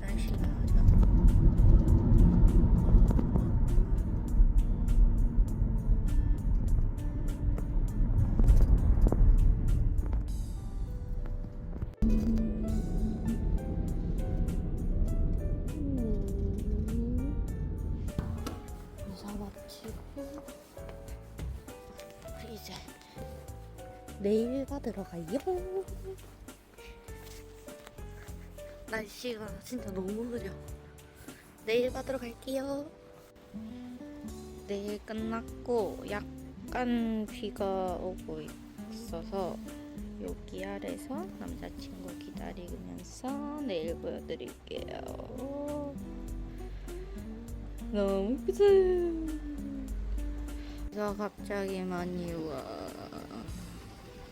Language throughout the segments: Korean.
날씨가 좋 내일 받으러 가요. 날씨가 진짜 너무 흐려. 내일 받으러 갈게요. 내일 끝났고 약간 비가 오고 있어서 여기 아래서 남자친구 기다리면서 내일 보여드릴게요. 너무 예쁘죠? 나 갑자기 많이 와.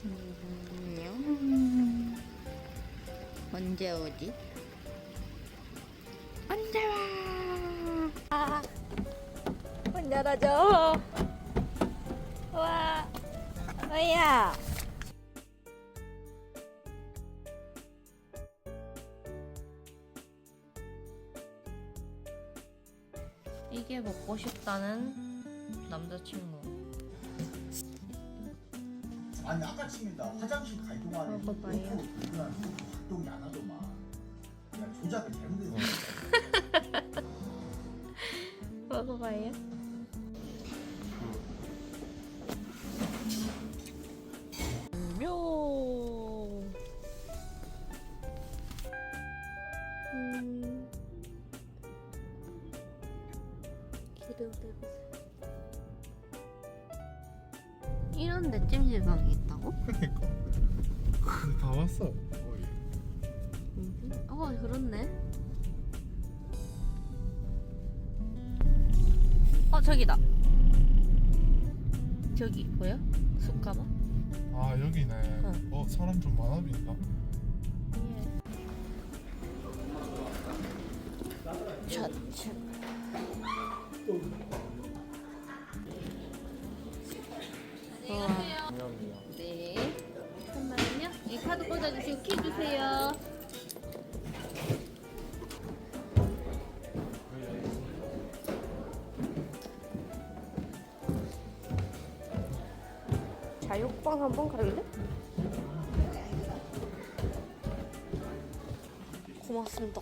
안녕. 언제 오지? 언제 와? 아, 문 열어줘. 와, 뭐야? 이게 먹고 싶다는 남자친구. 아니 아까 치니다 화장실 갈 동안에 먹어봐요. 옆으로 돌면 작동이 안 하더만 그냥 조작을 잘못해서 먹어봐요. 묘. 음. 기름대보 이런데 찜질방이 있다고? 그러니까 근데 다 왔어 거의 음. 어 그렇네. 어 저기다. 저기 보여? 숯가마? 아 여기네 응. 어 사람 좀 많아 보인다 좌측. 이 카드 꽂아주시고 키 주세요. 자욕방 한번 갈래? 고맙습니다.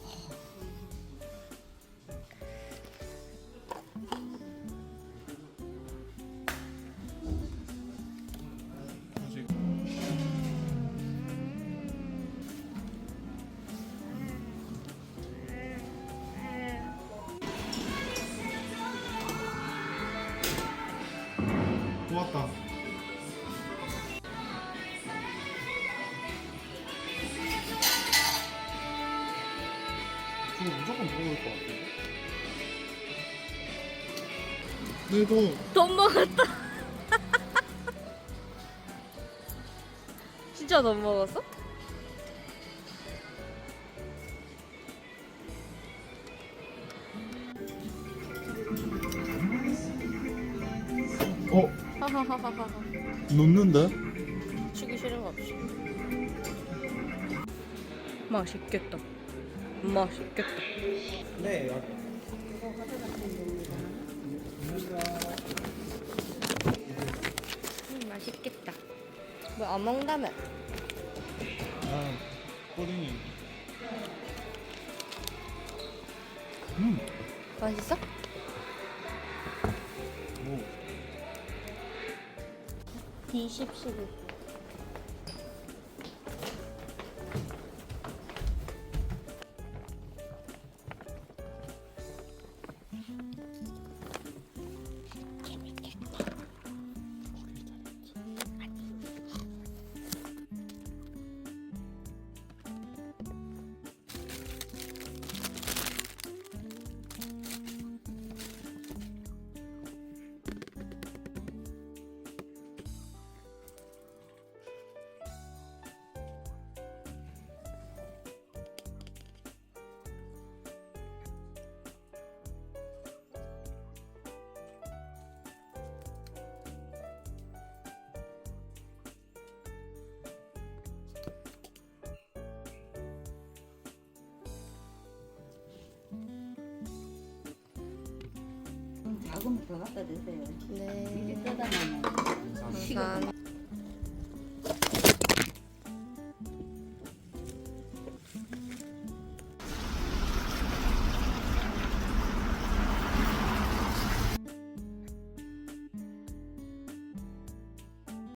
저거 무조건 먹을 것 같아 내돈 돈 먹었다. 진짜 돈 먹었어? 어? 하하하하하. 놓는데? 치기 싫은 거 없이. 맛있겠다. 맛있겠다. 네 음, 맛있겠다. 뭐 안 먹는다며? 아 꼬링이 음 맛있어? 오. D10 작으면 더 갖다 드세요. 네. 이게 떠다 놓으면 감사합니다.